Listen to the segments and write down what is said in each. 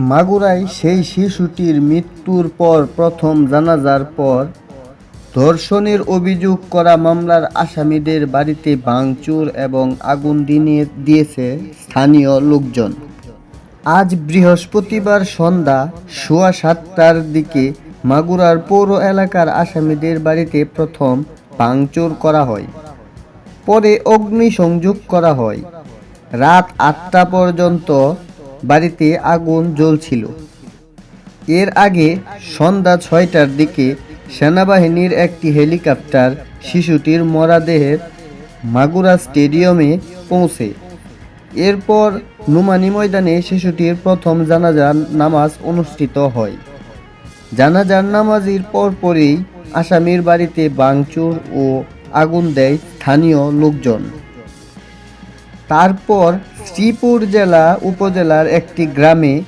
মাগুরায় সেই শিশুটির মৃত্যুর পর প্রথম জানাজার পর ধর্ষণের অভিযোগ করা মামলার আসামিদের বাড়িতে ভাঙচুর এবং আগুন দিয়ে দিয়েছে স্থানীয় লোকজন। আজ বৃহস্পতিবার সন্ধ্যা সোয়া সাতটার দিকে মাগুরার পৌর এলাকার আসামিদের বাড়িতে প্রথম ভাঙচুর করা হয়। পরে অগ্নিসংযোগ করা হয়। রাত আটটা পর্যন্ত বাড়িতে আগুন জ্বলছিল। এর আগে সন্ধ্যা ছয়টার দিকে সেনাবাহিনীর একটি হেলিকপ্টার শিশুটির মরাদেহের মাগুরা স্টেডিয়ামে পৌঁছে। এরপর নুমানি ময়দানে শিশুটির প্রথম জানাজার নামাজ অনুষ্ঠিত হয়। জানাজার নামাজের পরপরই আসামির বাড়িতে বাংচুর ও আগুন দেয় স্থানীয় লোকজন। তারপর শ্রীপুর জেলা উপজেলার একটি গ্রামে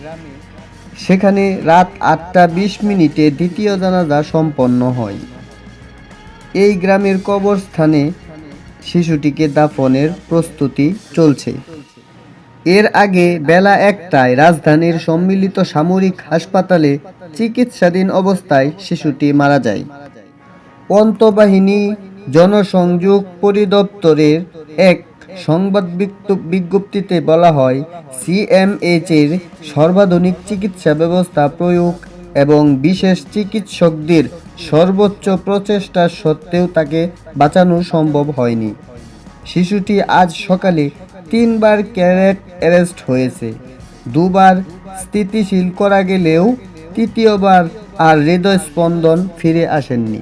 সেখানে রাত আটটা বিশ মিনিটে দ্বিতীয় জানাজা সম্পন্ন হয়। এই গ্রামের কবরস্থানে শিশুটিকে দাফনের প্রস্তুতি চলছে। এর আগে বেলা একটায় রাজধানীর সম্মিলিত সামরিক হাসপাতালে চিকিৎসাধীন অবস্থায় শিশুটি মারা যায়। পন্তবাহিনী জনসংযোগ পরিদপ্তরের এক সংবাদ বিজ্ঞপ্তিতে বলা হয় সিএমএইচ এর সর্বাধুনিক চিকিৎসা ব্যবস্থা প্রয়োগ এবং বিশেষ চিকিৎসকদের সর্বোচ্চ প্রচেষ্টা সত্ত্বেও তাকে বাঁচানো সম্ভব হয়নি। শিশুটি আজ সকালে তিনবার ক্যারেট অ্যারেস্ট হয়েছে। দুবার স্থিতিশীল করা গেলেও তৃতীয়বার আর হৃদয়স্পন্দন ফিরে আসেননি।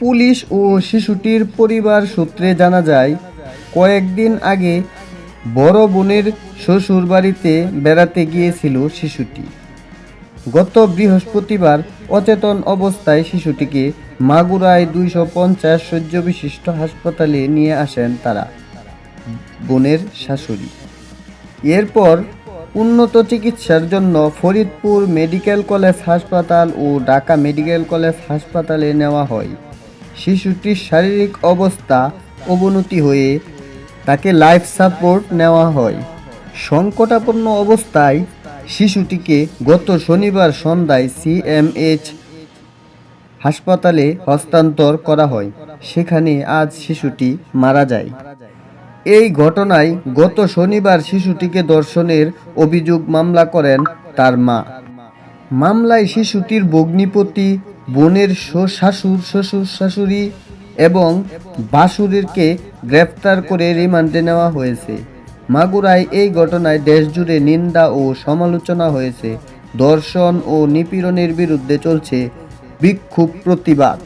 পুলিশ ও শিশুটির পরিবার সূত্রে জানা যায় কয়েকদিন আগে বড় বোনের শ্বশুর বাড়িতে বেড়াতে গিয়েছিল শিশুটি। গত বৃহস্পতিবার অচেতন অবস্থায় শিশুটিকে মাগুরায় দুইশো পঞ্চাশ শয্য বিশিষ্ট হাসপাতালে নিয়ে আসেন তারা, বোনের শাশুড়ি। এরপর উন্নত চিকিৎসার জন্য ফরিদপুর মেডিকেল কলেজ হাসপাতাল ও ঢাকা মেডিকেল কলেজ হাসপাতালে নেওয়া হয়। শিশুটির শারীরিক অবস্থা অবনতি হয়ে তাকে লাইফ সাপোর্ট নেওয়া হয়। সংকটাপন্ন অবস্থায় শিশুটিকে গত শনিবার সন্ধ্যায় সিএমএইচ হাসপাতালে হস্তান্তর করা হয়। সেখানে আজ শিশুটি মারা যায়। এই ঘটনায় গত শনিবার শিশুটিকে দর্শনের অভিযোগ মামলা করেন তার মা। মামলায় শিশুটির ভগ্নিপতি, বোনের শাশুর শ্বশুর শাশুড়ি এবং বাসুরিরকে গ্রেফতার করে রিমান্ডে নেওয়া হয়েছে। মাগুরায় এই ঘটনায় দেশজুড়ে নিন্দা ও সমালোচনা হয়েছে। দর্শন ও নিপীড়নের বিরুদ্ধে চলছে বিক্ষোভ প্রতিবাদ।